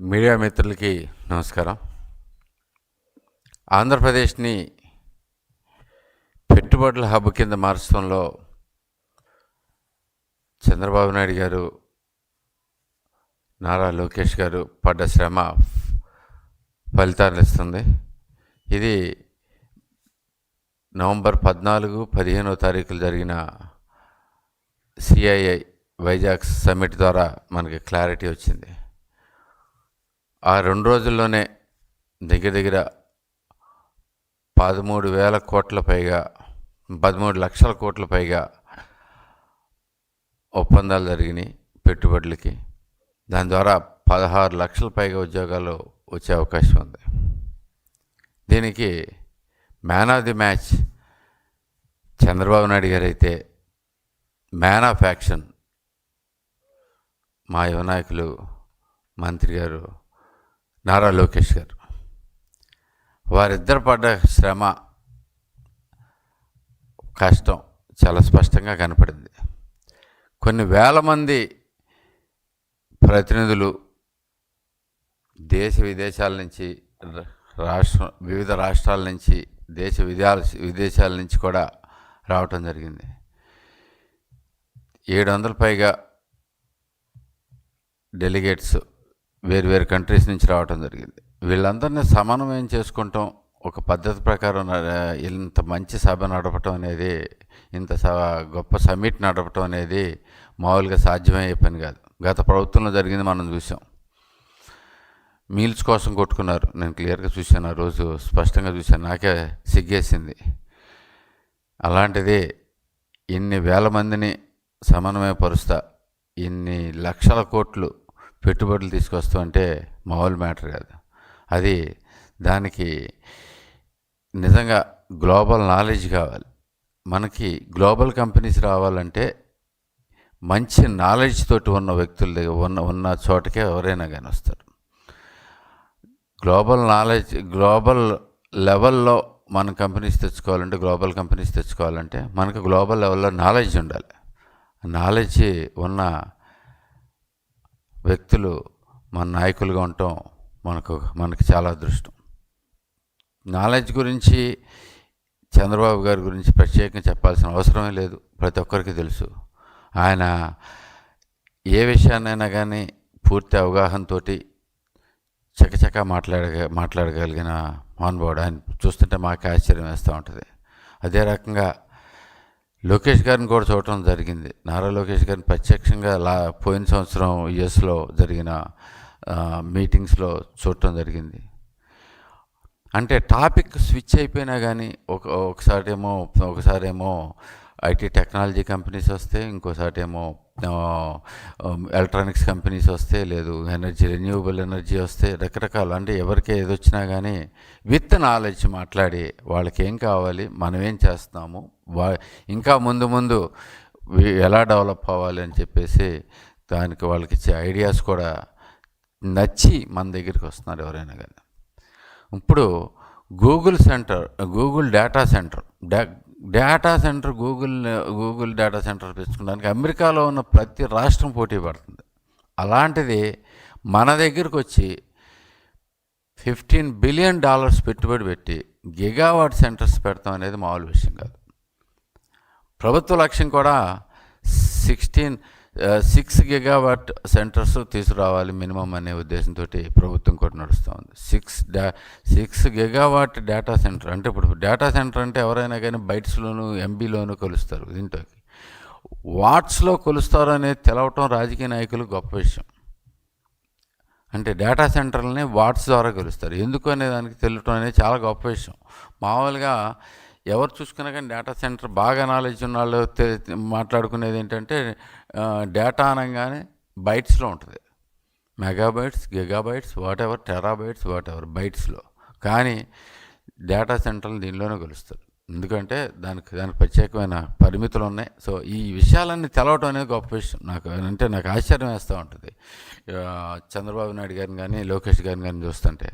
Media మిత్రులకి నమస్కారం. ఆంధ్రప్రదేశ్ని పెట్టుబడుల హబ్ కింద మార్చడంలో చంద్రబాబు నాయుడు గారు నారా లోకేష్ గారు పడ్డ శ్రమ ఫలితాలు ఇస్తుంది. ఇది నవంబర్ పద్నాలుగు పదిహేనో తారీఖులు జరిగిన సిఐఐ వైజాగ్ సమ్మిట్ ద్వారా మనకి క్లారిటీ వచ్చింది. ఆ రెండు రోజుల్లోనే దగ్గర దగ్గర పదమూడు వేల కోట్ల పైగా పదమూడు లక్షల కోట్ల పైగా ఒప్పందాలు జరిగినాయి పెట్టుబడులకి. దాని ద్వారా పదహారు లక్షల పైగా ఉద్యోగాలు వచ్చే అవకాశం ఉంది. దీనికి man of the match Chandrababu Naidu garu అయితే మ్యాన్ ఆఫ్ యాక్షన్ మా యువ నాయకులు మంత్రి గారు నారా లోకేష్ గారు. వారిద్దరు పడ్డ శ్రమ కష్టం చాలా స్పష్టంగా కనపడింది. కొన్ని వేల మంది ప్రతినిధులు దేశ విదేశాల నుంచి రాష్ట్ర వివిధ రాష్ట్రాల నుంచి దేశ విదేశాల విదేశాల నుంచి కూడా రావటం జరిగింది. ఏడు వందల పైగా డెలిగేట్స్ వేరు వేరు కంట్రీస్ నుంచి రావటం జరిగింది. వీళ్ళందరినీ సమన్వయం చేసుకుంటాం. ఒక పద్ధతి ప్రకారం ఇంత మంచి సభ నడపటం అనేది ఇంత గొప్ప సమ్మిట్ నడపటం అనేది మామూలుగా సాధ్యమయ్యే పని కాదు. గత ప్రభుత్వంలో జరిగింది మనం చూసాం మీల్స్ కోసం కొట్టుకున్నారు. నేను క్లియర్గా చూశాను. ఆ రోజు స్పష్టంగా చూశాను. నాకే సిగ్గేసింది. అలాంటిది ఇన్ని వేల మందిని సమన్వయపరుస్తా ఇన్ని లక్షల కోట్లు పెట్టుబడులు తీసుకొస్తూ అంటే మామూలు మ్యాటర్ కాదు. అది దానికి నిజంగా గ్లోబల్ నాలెడ్జ్ కావాలి. మనకి గ్లోబల్ కంపెనీస్ రావాలంటే మంచి నాలెడ్జ్ తోటి ఉన్న వ్యక్తుల దగ్గర ఉన్న ఉన్న చోటకే ఎవరైనా కానీ వస్తారు. గ్లోబల్ నాలెడ్జ్ గ్లోబల్ లెవెల్లో మన కంపెనీస్ తెచ్చుకోవాలంటే గ్లోబల్ కంపెనీస్ తెచ్చుకోవాలంటే మనకు గ్లోబల్ లెవెల్లో నాలెడ్జ్ ఉండాలి. నాలెడ్జ్ ఉన్న వ్యక్తులు మన నాయకులుగా ఉండటం మనకు మనకి చాలా అదృష్టం. నాలెడ్జ్ గురించి చంద్రబాబు గారి గురించి ప్రత్యేకంగా చెప్పాల్సిన అవసరమే లేదు. ప్రతి ఒక్కరికి తెలుసు. ఆయన ఏ విషయాన్నైనా కానీ పూర్తి అవగాహనతో చకచక మాట్లాడగ మాట్లాడగలిగిన మహానుభావుడు. ఆయన చూస్తుంటే మాకు ఆశ్చర్యం వేస్తూ ఉంటుంది. అదే రకంగా లోకేష్ గారిని కూడా చూడటం జరిగింది. నారా లోకేష్ గారిని ప్రత్యక్షంగా లా పోయిన సంవత్సరం యుఎస్లో జరిగిన మీటింగ్స్లో చూడటం జరిగింది. అంటే టాపిక్ స్విచ్ అయిపోయినా కానీ ఒక ఒకసారి ఏమో ఒకసారి ఏమో ఐటీ టెక్నాలజీ కంపెనీస్ వస్తే ఇంకోసారి ఏమో ఎలక్ట్రానిక్స్ కంపెనీస్ వస్తే లేదు ఎనర్జీ రెన్యూవబుల్ ఎనర్జీ వస్తే రకరకాలు అంటే ఎవరికి ఏది వచ్చినా కానీ విత్ నాలెడ్జ్ మాట్లాడి వాళ్ళకి ఏం కావాలి మనం ఏం చేస్తున్నాము వా ఇంకా ముందు ముందు ఎలా డెవలప్ అవ్వాలి అని చెప్పేసి దానికి వాళ్ళకి ఇచ్చే ఐడియాస్ కూడా నచ్చి మన దగ్గరికి వస్తున్నారు ఎవరైనా కానీ. ఇప్పుడు Google centre Google data centre data centre Google Google data centre తెచ్చుకోవడానికి అమెరికాలో ఉన్న ప్రతి రాష్ట్రం పోటీ పడుతుంది. అలాంటిది మన దగ్గరకు వచ్చి ఫిఫ్టీన్ బిలియన్ డాలర్స్ పెట్టుబడి పెట్టి గిగావాట్ సెంటర్స్ పెడతాం అనేది మామూలు విషయం కాదు. ప్రభుత్వ లక్ష్యం కూడా సిక్స్టీన్ సిక్స్ గిగావాట్ సెంటర్స్ తీసుకురావాలి మినిమం అనే ఉద్దేశంతో ప్రభుత్వం కూడా నడుస్తూ ఉంది. సిక్స్ డా సిక్స్ గిగావాట్ డేటా సెంటర్ అంటే ఇప్పుడు డేటా సెంటర్ అంటే ఎవరైనా కానీ బైట్స్లోను ఎంబీలోను కొలుస్తారు దీంట్లోకి. వాట్స్లో కొలుస్తారు అనేది తెలవటం రాజకీయ నాయకులు గొప్ప విషయం. అంటే డేటా సెంటర్లని వాట్స్ ద్వారా కొలుస్తారు. ఎందుకు అనే దానికి తెలియటం అనేది చాలా గొప్ప విషయం. మామూలుగా ఎవరు చూసుకున్నా కానీ డేటా సెంటర్ బాగా నాలెడ్జ్ ఉన్న వాళ్ళు మాట్లాడుకునేది ఏంటంటే డేటా అనగానే బైట్స్లో ఉంటుంది. Megabytes gigabytes whatever terabytes whatever బైట్స్లో కానీ డేటా సెంటర్లు దీనిలోనే కలుస్తారు ఎందుకంటే దానికి దానికి ప్రత్యేకమైన పరిమితులు ఉన్నాయి. సో ఈ విషయాలన్నీ తెలవటం అనేది గొప్ప విషయం. నాకు అంటే నాకు ఆశ్చర్యం వేస్తూ ఉంటుంది. చంద్రబాబు నాయుడు గారిని కానీ లోకేష్ గారిని కానీ చూస్తుంటే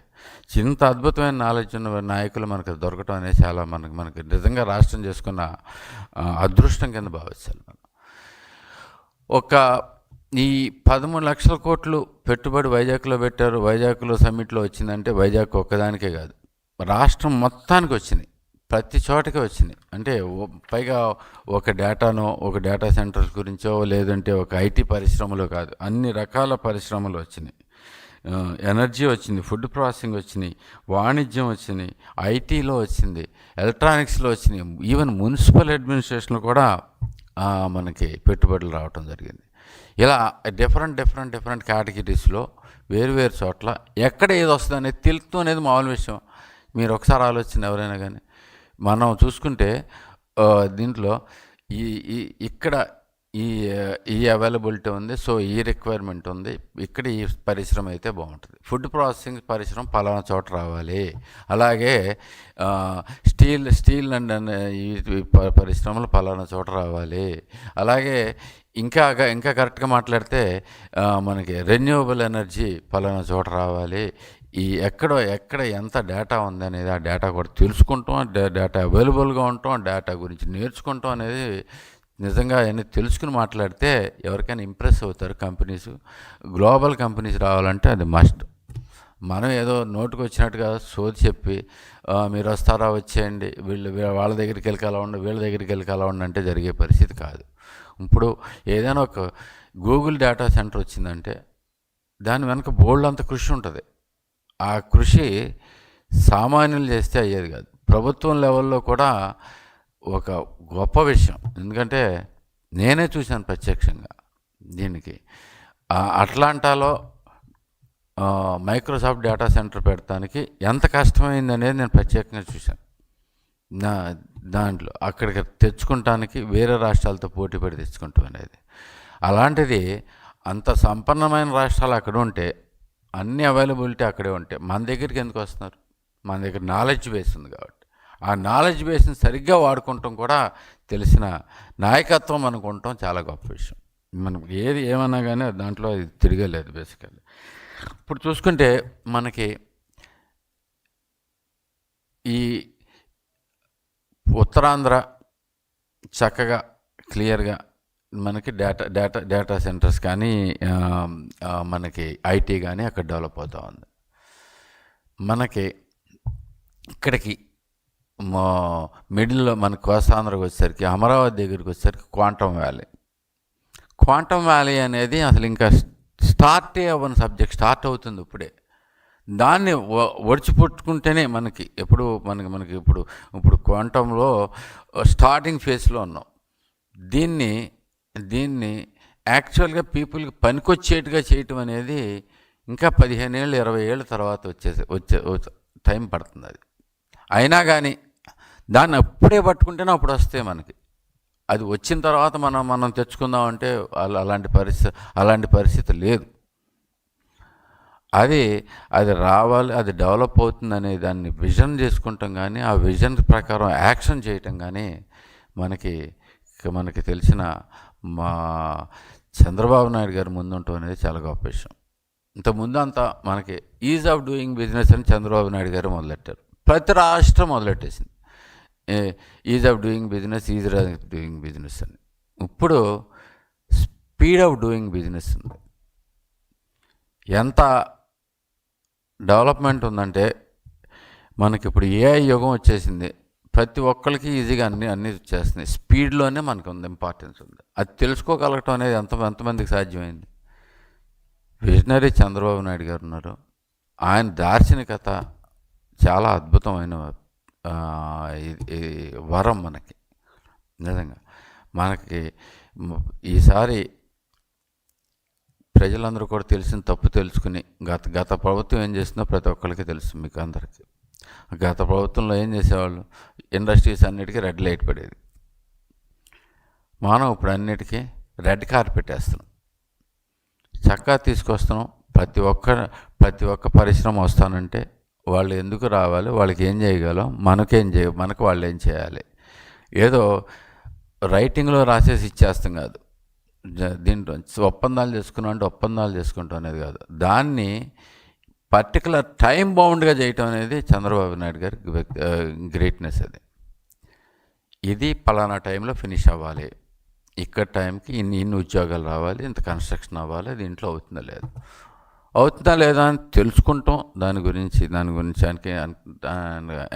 ఇంత అద్భుతమైన నాలెడ్జ్ ఉన్న నాయకులు మనకు దొరకటం అనేది చాలా మనకి మనకి నిజంగా రాష్ట్రం చేసుకున్న అదృష్టం కింద భావించాలి మనం. ఒక ఈ పదమూడు లక్షల కోట్లు పెట్టుబడి వైజాగ్లో పెట్టారు. వైజాగ్లో సమ్మిట్లో వచ్చిందంటే వైజాగ్ ఒక్కదానికే కాదు. రాష్ట్రం మొత్తానికి వచ్చినాయి ప్రతి చోటకి వచ్చినాయి అంటే పైగా ఒక డేటానో ఒక డేటా సెంటర్స్ గురించో లేదంటే ఒక ఐటీ పరిశ్రమలో కాదు అన్ని రకాల పరిశ్రమలు వచ్చినాయి ఎనర్జీ వచ్చింది ఫుడ్ ప్రాసెసింగ్ వచ్చినాయి వాణిజ్యం వచ్చినాయి ఐటీలో వచ్చింది ఎలక్ట్రానిక్స్లో వచ్చినాయి ఈవెన్ మున్సిపల్ అడ్మినిస్ట్రేషన్లో కూడా మనకి పెట్టుబడులు రావటం జరిగింది. ఇలా డిఫరెంట్ డిఫరెంట్ డిఫరెంట్ కేటగిరీస్లో వేరు వేరు చోట్ల ఎక్కడ ఏది వస్తుంది అనేది తెలుస్తూ అనేది మామూలు విషయం. మీరు ఒకసారి ఆలోచన ఎవరైనా కానీ. మనం చూసుకుంటే దీంట్లో ఈ ఈ ఇక్కడ ఈ ఈ అవైలబిలిటీ ఉంది సో ఈ రిక్వైర్మెంట్ ఉంది. ఇక్కడ ఈ పరిశ్రమ అయితే బాగుంటుంది. ఫుడ్ ప్రాసెసింగ్ పరిశ్రమ పలానా చోట రావాలి. అలాగే స్టీల్ స్టీల్ అండ్ ఈ పరిశ్రమలు పలానా చోట రావాలి. అలాగే ఇంకా ఇంకా కరెక్ట్గా మాట్లాడితే మనకి రెన్యూవబుల్ ఎనర్జీ పలానా చోట రావాలి. ఈ ఎక్కడ ఎక్కడ ఎంత డేటా ఉంది అనేది ఆ డేటా కూడా తెలుసుకుంటాం డేటా అవైలబుల్గా ఉంటాం డేటా గురించి నేర్చుకుంటాం అనేది నిజంగా అవన్నీ తెలుసుకుని మాట్లాడితే ఎవరికైనా ఇంప్రెస్ అవుతారు కంపెనీస్. గ్లోబల్ కంపెనీస్ రావాలంటే అది మస్ట్. మనం ఏదో నోటుకు వచ్చినట్టుగా సోది చెప్పి మీరు వస్తారా వచ్చేయండి వీళ్ళు వాళ్ళ దగ్గరికి వెళ్ళి అలా ఉండి వీళ్ళ దగ్గరికి వెళ్ళి అలా ఉండి అంటే జరిగే పరిస్థితి కాదు. ఇప్పుడు ఏదైనా ఒక గూగుల్ డేటా సెంటర్ వచ్చిందంటే దాని వెనక బోల్డ్ అంత కృషి ఉంటుంది. ఆ కృషి సామాన్యులు చేస్తే అయ్యేది కాదు. ప్రభుత్వం లెవెల్లో కూడా ఒక గొప్ప విషయం. ఎందుకంటే నేనే చూశాను ప్రత్యక్షంగా దీనికి. ఆ అట్లాంటాలో మైక్రోసాఫ్ట్ డేటా సెంటర్ పెట్టడానికి ఎంత కష్టమైంది అనేది నేను ప్రత్యేకంగా చూశాను. నా దాంట్లో అక్కడికి తెచ్చుకుంటానికి వేరే రాష్ట్రాలతో పోటీ పడి తెచ్చుకుంటాం అనేది. అలాంటిది అంత సంపన్నమైన రాష్ట్రాలు అక్కడ ఉంటే అన్ని అవైలబిలిటీ అక్కడే ఉంటాయి మన దగ్గరికి ఎందుకు వస్తున్నారు? మన దగ్గర నాలెడ్జ్ బేస్ ఉంది కాబట్టి. ఆ నాలెడ్జ్ బేస్ని సరిగ్గా వాడుకుంటాం కూడా తెలిసిన నాయకత్వం మనకు ఉండటం చాలా గొప్ప విషయం. మనం ఏది ఏమన్నా కానీ దాంట్లో ఇది తిరగలేదు బేసికల్లీ ఇప్పుడు చూసుకుంటే మనకి ఈ ఉత్తరాంధ్ర చక్కగా క్లియర్గా మనకి డేటా డేటా డేటా సెంటర్స్ కానీ మనకి ఐటీ కానీ అక్కడ డెవలప్ అవుతూ ఉంది. మనకి ఇక్కడికి మా మిడిల్లో మన కోస్తాంధ్రకు వచ్చేసరికి అమరావతి దగ్గరికి వచ్చేసరికి క్వాంటమ్ వ్యాలీ క్వాంటమ్ వ్యాలీ అనేది అసలు ఇంకా స్టార్టే అవ్వని సబ్జెక్ట్ స్టార్ట్ అవుతుంది ఇప్పుడే. దాన్ని ఒడిచిపెట్టుకుంటేనే ఒడిచిపుట్టుకుంటేనే మనకి ఎప్పుడు మనకి మనకి ఇప్పుడు ఇప్పుడు క్వాంటంలో స్టార్టింగ్ ఫేజ్లో ఉన్నాం. దీన్ని దీన్ని యాక్చువల్గా పీపుల్కి పనికొచ్చేట్టుగా చేయటం అనేది ఇంకా పదిహేను ఏళ్ళు ఇరవై ఏళ్ళ తర్వాత వచ్చేసి వచ్చే టైం పడుతుంది అది. అయినా కానీ దాన్ని అప్పుడే పట్టుకుంటేనే అప్పుడు వస్తాయి మనకి. అది వచ్చిన తర్వాత మనం మనం తెచ్చుకుందాం అంటే అలాంటి పరిస్థితి అలాంటి పరిస్థితి లేదు. అది అది రావాలి అది డెవలప్ అవుతుందనే దాన్ని విజన్ చేసుకుంటాం కానీ ఆ విజన్ ప్రకారం యాక్షన్ చేయటం కానీ మనకి మనకి తెలిసిన మా చంద్రబాబు నాయుడు గారు ముందుంటాం అనేది చాలా గొప్ప విషయం. ఇంత ముందు అంతా మనకి ఈజ్ ఆఫ్ డూయింగ్ బిజినెస్ అని చంద్రబాబు నాయుడు గారు మొదలెట్టారు. ప్రతి రాష్ట్రం మొదలెట్టేసింది. Ease of doing business ease of doing business అని. ఇప్పుడు స్పీడ్ ఆఫ్ డూయింగ్ బిజినెస్ ఉంది. ఎంత డెవలప్మెంట్ ఉందంటే మనకి ఇప్పుడు ఏఐ యుగం వచ్చేసింది. ప్రతి ఒక్కరికి ఈజీగా అన్ని అన్ని వచ్చేస్తున్నాయి స్పీడ్లోనే మనకు ఉంది ఇంపార్టెన్స్ ఉంది. అది తెలుసుకోగలగటం అనేది ఎంత ఎంతమందికి సాధ్యమైంది? విజనరీ చంద్రబాబు నాయుడు గారు ఉన్నారు. ఆయన దార్శనికత చాలా అద్భుతమైన ఈ వరం మనకి. నిజంగా. మనకి ఈసారి ప్రజలందరూ కూడా తెలిసిన తప్పు తెలుసుకుని గత గత ప్రభుత్వం ఏం చేసిందో ప్రతి ఒక్కరికి తెలుసు మీకు అందరికీ. గత ప్రభుత్వంలో ఏం చేసేవాళ్ళు? ఇండస్ట్రీస్ అన్నిటికీ రెడ్ లైట్ పడేది. మనం ఇప్పుడు అన్నిటికీ రెడ్ కార్పెట్ వేస్తున్నాం చక్కగా తీసుకొస్తున్నాం. ప్రతి ఒక్క ప్రతి ఒక్క పరిశ్రమ వస్తానంటే వాళ్ళు ఎందుకు రావాలి? వాళ్ళకి ఏం చేయగలం? మనకేం చేయ మనకు వాళ్ళు ఏం చేయాలి? ఏదో రైటింగ్లో రాసేసి ఇచ్చేస్తాం కాదు. దీంట్లో ఒప్పందాలు చేసుకున్నాం అంటే ఒప్పందాలు చేసుకుంటాం అనేది కాదు. దాన్ని పర్టికులర్ టైం బౌండ్గా చేయటం అనేది చంద్రబాబు నాయుడు గారి గ్రేట్నెస్ అది. ఇది పలానా టైంలో ఫినిష్ అవ్వాలి. ఇక్కడ టైంకి ఇన్ని ఇన్ని ఉద్యోగాలు రావాలి ఇంత కన్స్ట్రక్షన్ అవ్వాలి అది ఇంట్లో అవుతుందా లేదు? అవుతుందా లేదా అని తెలుసుకుంటాం. దాని గురించి దాని గురించి దానికి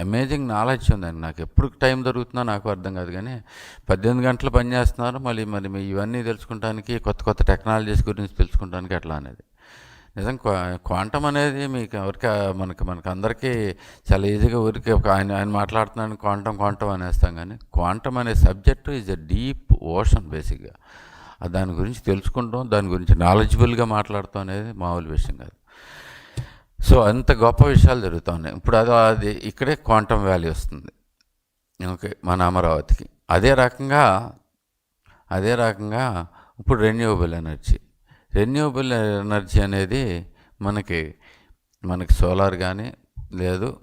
అమేజింగ్ నాలెడ్జ్ ఉందండి నాకు ఎప్పుడు టైం దొరుకుతుందో నాకు అర్థం కాదు కానీ పద్దెనిమిది గంటలు పని చేస్తున్నారు మళ్ళీ మరి ఇవన్నీ తెలుసుకుంటానికి కొత్త కొత్త టెక్నాలజీస్ గురించి తెలుసుకుంటానికి ఎట్లా అనేది. నిజం క్వాంటం అనేది మీకు ఎవరికి మనకి మనకి అందరికీ చాలా ఈజీగా ఊరికి ఒక ఆయన ఆయన మాట్లాడుతున్నాను క్వాంటం క్వాంటం అనేస్తాం కానీ క్వాంటం అనే subject is a deep ocean బేసిక్గా దాని గురించి తెలుసుకుంటాం దాని గురించి నాలెడ్జబుల్గా మాట్లాడటం అనేది మామూలు విషయం కాదు. సో అంత గొప్ప విషయాలు జరుగుతూ ఉన్నాయి. ఇప్పుడు అది అది ఇక్కడే క్వాంటం వ్యాల్యూ వస్తుంది. ఓకే మన అమరావతికి అదే రకంగా అదే రకంగా ఇప్పుడు రెన్యూవబుల్ ఎనర్జీ రెన్యూవబుల్ ఎనర్జీ అనేది మనకి మనకి సోలార్ కానీ లేదు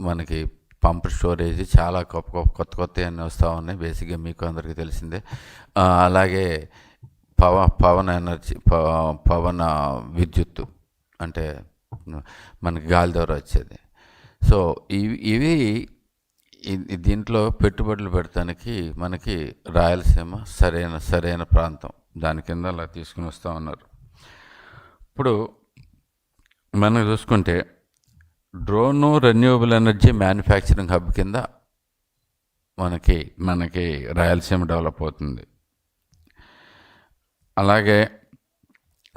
మనకి పంప్ స్టోరేజ్ చాలా గొప్ప గొప్ప కొత్త కొత్త అన్నీ వస్తూ ఉన్నాయి. బేసిక్గా మీకు అందరికీ తెలిసిందే. అలాగే పవ పవన్ ఎనర్జీ ప- పవన విద్యుత్తు అంటే మనకి గాలి ద్వారా వచ్చేది. సో ఇవి ఇవి దీంట్లో పెట్టుబడులు పెడతానికి మనకి రాయలసీమ సరైన సరైన ప్రాంతం. దాని కింద అలా తీసుకుని వస్తూ ఉన్నారు. ఇప్పుడు మనం చూసుకుంటే drone renewable energy manufacturing hub కింద మనకి మనకి రాయలసీమ డెవలప్ అవుతుంది. అలాగే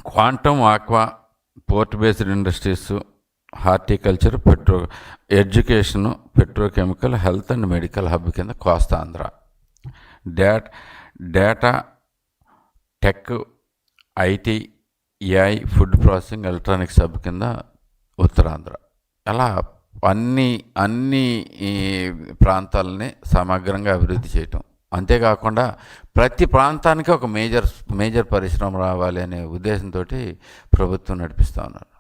quantum aqua port based industries horticulture petro education petrochemical health and medical hub కింద Kostandhra data data tech IT AI food processing electronics hub కింద ఉత్తరాంధ్ర. అలా అన్ని అన్ని ప్రాంతాలని సమగ్రంగా అభివృద్ధి చేయటం. అంతేకాకుండా ప్రతి ప్రాంతానికి ఒక మేజర్ మేజర్ పరిశ్రమ రావాలి అనే ఉద్దేశంతో ప్రభుత్వం నడిపిస్తూ ఉన్నారు.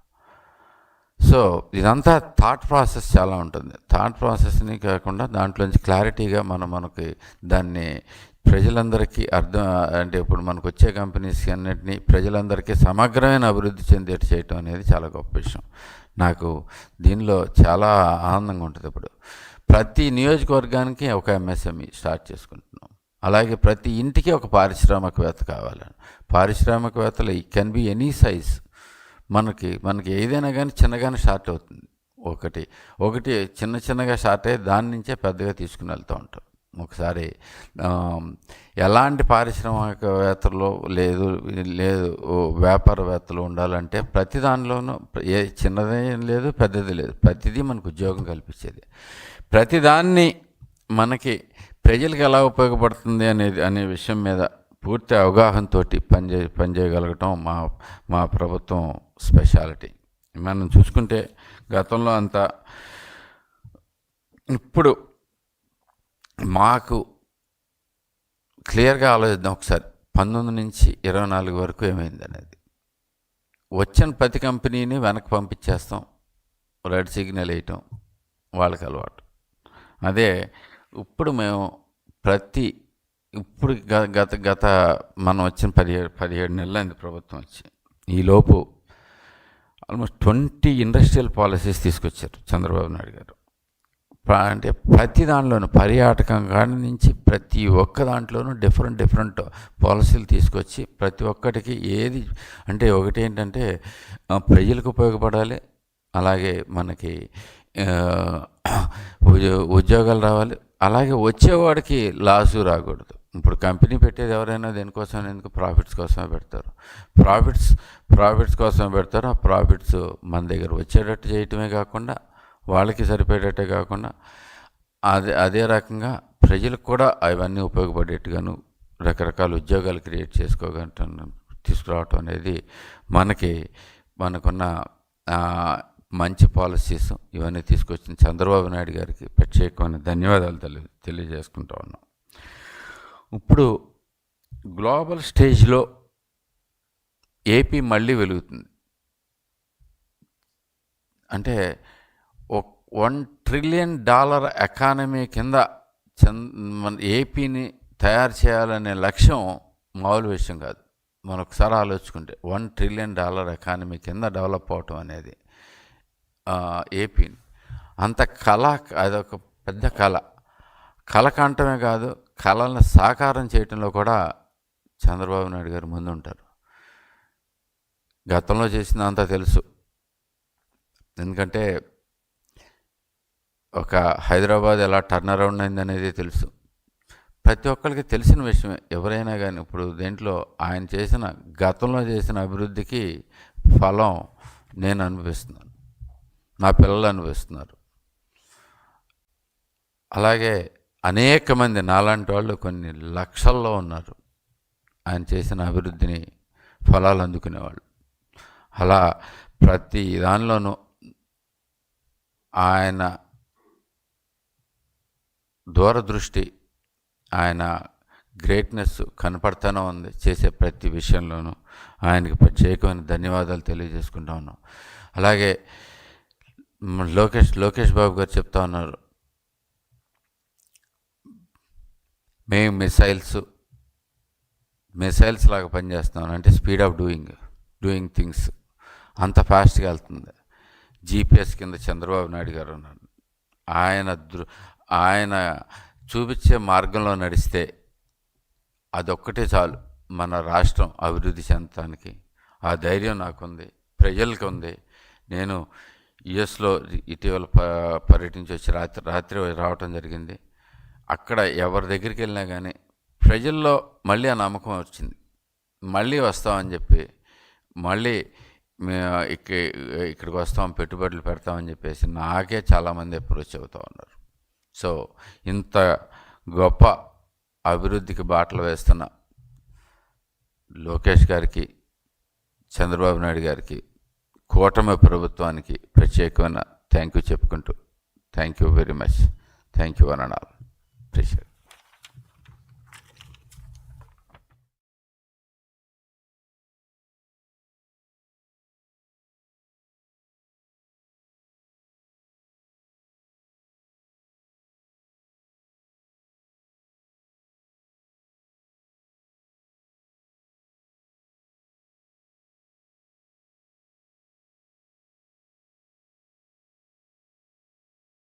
సో ఇదంతా థాట్ ప్రాసెస్ చాలా ఉంటుంది. థాట్ ప్రాసెస్ని కాకుండా దాంట్లోంచి క్లారిటీగా మనం మనకి దాన్ని ప్రజలందరికీ అర్థం అంటే ఇప్పుడు మనకు వచ్చే కంపెనీస్ అన్నిటినీ ప్రజలందరికీ సమగ్రమైన అభివృద్ధి చెందేటి చేయటం అనేది చాలా గొప్ప విషయం. నాకు దీనిలో చాలా ఆనందంగా ఉంటుంది ఇప్పుడు. ప్రతి నియోజకవర్గానికి ఒక ఎంఎస్ఎంఈ స్టార్ట్ చేసుకుంటున్నాం. అలాగే ప్రతి ఇంటికి ఒక పారిశ్రామికవేత్త కావాలని. పారిశ్రామికవేత్తలు ఈ కెన్ బి ఎనీ సైజ్ మనకి మనకి ఏదైనా కానీ చిన్నగానే స్టార్ట్ అవుతుంది. ఒకటి ఒకటి చిన్న చిన్నగా స్టార్ట్ అయ్యి దాని నుంచే పెద్దగా తీసుకుని వెళ్తూ ఉంటాం. ఒకసారి ఎలాంటి పారిశ్రామికవేత్తలు లేదు లేదు వ్యాపారవేత్తలు ఉండాలంటే ప్రతి దానిలోనూ ఏ చిన్నది లేదు పెద్దది లేదు. ప్రతిదీ మనకు ఉద్యోగం కల్పించేది. ప్రతిదాన్ని మనకి ప్రజలకు ఎలా ఉపయోగపడుతుంది అనేది అనే విషయం మీద పూర్తి అవగాహనతో పనిచే పనిచేయగలగటం మా మా ప్రభుత్వం స్పెషాలిటీ. మనం చూసుకుంటే గతంలో అంతా ఇప్పుడు మాకు క్లియర్గా ఆలోచిద్దాం. ఒకసారి పంతొమ్మిది నుంచి ఇరవై నాలుగు వరకు ఏమైంది అనేది. వచ్చిన ప్రతి కంపెనీని వెనక్కి పంపించేస్తాం. రెడ్ సిగ్నల్ వేయటం వాళ్ళకి అలవాటు. అదే ఇప్పుడు మేము ప్రతి ఇప్పుడు గ- గత గత మనం వచ్చిన పదిహేడు పదిహేడు నెలలైంది ప్రభుత్వం వచ్చి. ఈలోపు ఆల్మోస్ట్ ట్వంటీ ఇండస్ట్రియల్ పాలసీస్ తీసుకొచ్చారు చంద్రబాబు నాయుడు గారు. అంటే ప్రతి దాంట్లోనూ పర్యాటకం కాడి నుంచి ప్రతి ఒక్క దాంట్లోనూ డిఫరెంట్ డిఫరెంట్ పాలసీలు తీసుకొచ్చి ప్రతి ఒక్కటికి ఏది అంటే ఒకటి ఏంటంటే ప్రజలకు ఉపయోగపడాలి అలాగే మనకి ఉద్యో- ఉద్యోగాలు రావాలి అలాగే వచ్చేవాడికి లాసు రాకూడదు. ఇప్పుడు కంపెనీ పెట్టేది ఎవరైనా దేనికోసం ఎందుకు ప్రాఫిట్స్ కోసమే పెడతారు. ప్రాఫిట్స్ ప్రాఫిట్స్ కోసమే పెడతారు ఆ ప్రాఫిట్స్ మన దగ్గర వచ్చేటట్టు చేయటమే కాకుండా వాళ్ళకి సరిపడేటే కాకుండా అదే అదే రకంగా ప్రజలకు కూడా అవన్నీ ఉపయోగపడేట్టుగాను రకరకాల ఉద్యోగాలు క్రియేట్ చేసుకోగలం తీసుకురావటం అనేది మనకి మనకున్న మంచి పాలసీస్ ఇవన్నీ తీసుకొచ్చిన చంద్రబాబు నాయుడు గారికి ప్రత్యేకమైన ధన్యవాదాలు తెలి తెలియజేసుకుంటా ఉన్నాం. ఇప్పుడు గ్లోబల్ స్టేజ్లో ఏపీ మళ్ళీ వెలుగుతుంది. అంటే వన్ ట్రిలియన్ డాలర్ ఎకానమీ కింద చంద్ మన ఏపీని తయారు చేయాలనే లక్ష్యం మామూలు విషయం కాదు. మనం ఒకసారి ఆలోచుకుంటే వన్ ట్రిలియన్ డాలర్ ఎకానమీ కింద డెవలప్ అవటం అనేది ఏపీని. అంత కళ అదొక పెద్ద కళ. కళ కంటమే కాదు కళలను సాకారం చేయటంలో కూడా చంద్రబాబు నాయుడు గారు ముందు ఉంటారు గతంలో చేసిందంతా తెలుసు. ఎందుకంటే ఒక హైదరాబాద్ ఎలా టర్న్ అరౌండ్ అయింది అనేది తెలుసు. ప్రతి ఒక్కరికి తెలిసిన విషయమే. ఎవరైనా కానీ ఇప్పుడు దేంట్లో ఆయన చేసిన గతంలో చేసిన అభివృద్ధికి ఫలం నేను అనుభవిస్తున్నాను. నా పిల్లలు అనిపిస్తున్నారు అలాగే అనేక మంది నాలాంటి వాళ్ళు కొన్ని లక్షల్లో ఉన్నారు. ఆయన చేసిన అభివృద్ధిని ఫలాలు అందుకునేవాళ్ళు. అలా ప్రతి దానిలోనూ ఆయన దూరదృష్టి ఆయన గ్రేట్నెస్ కనపడతానే ఉంది చేసే ప్రతి విషయంలోనూ. ఆయనకి ప్రత్యేకమైన ధన్యవాదాలు తెలియజేసుకుంటా ఉన్నాం. అలాగే లోకేష్ లోకేష్ బాబు గారు చెప్తా ఉన్నారు. మేము మిసైల్స్ మిసైల్స్ లాగా పనిచేస్తున్నాం. అంటే speed of doing doing things అంత ఫాస్ట్గా వెళ్తుంది. జీపీఎస్ కింద చంద్రబాబు నాయుడు గారు ఉన్నారు. ఆయన దృ ఆయన చూపించే మార్గంలో నడిస్తే అదొక్కటే చాలు మన రాష్ట్రం అభివృద్ధి చెందటానికి. ఆ ధైర్యం నాకుంది ప్రజలకు ఉంది నేను యుఎస్లో ఇటీవల ప పర్యటించి వచ్చి రాత్రి రాత్రి రావటం జరిగింది. అక్కడ ఎవరి దగ్గరికి వెళ్ళినా కానీ ప్రజల్లో మళ్ళీ ఆ నమ్మకం వచ్చింది. మళ్ళీ వస్తామని చెప్పి మళ్ళీ మే ఇక్కడికి వస్తాం పెట్టుబడులు పెడతామని చెప్పేసి నాకే చాలామంది అప్రోచ్ అవుతూ ఉన్నారు. సో ఇంత గొప్ప అభివృద్ధికి బాటలు వేస్తున్న లోకేష్ గారికి చంద్రబాబు నాయుడు గారికి కూటమి ప్రభుత్వానికి ప్రత్యేకమైన థ్యాంక్ యూ చెప్పుకుంటూ thank you very much thank you అని అనాలి ప్రెషర్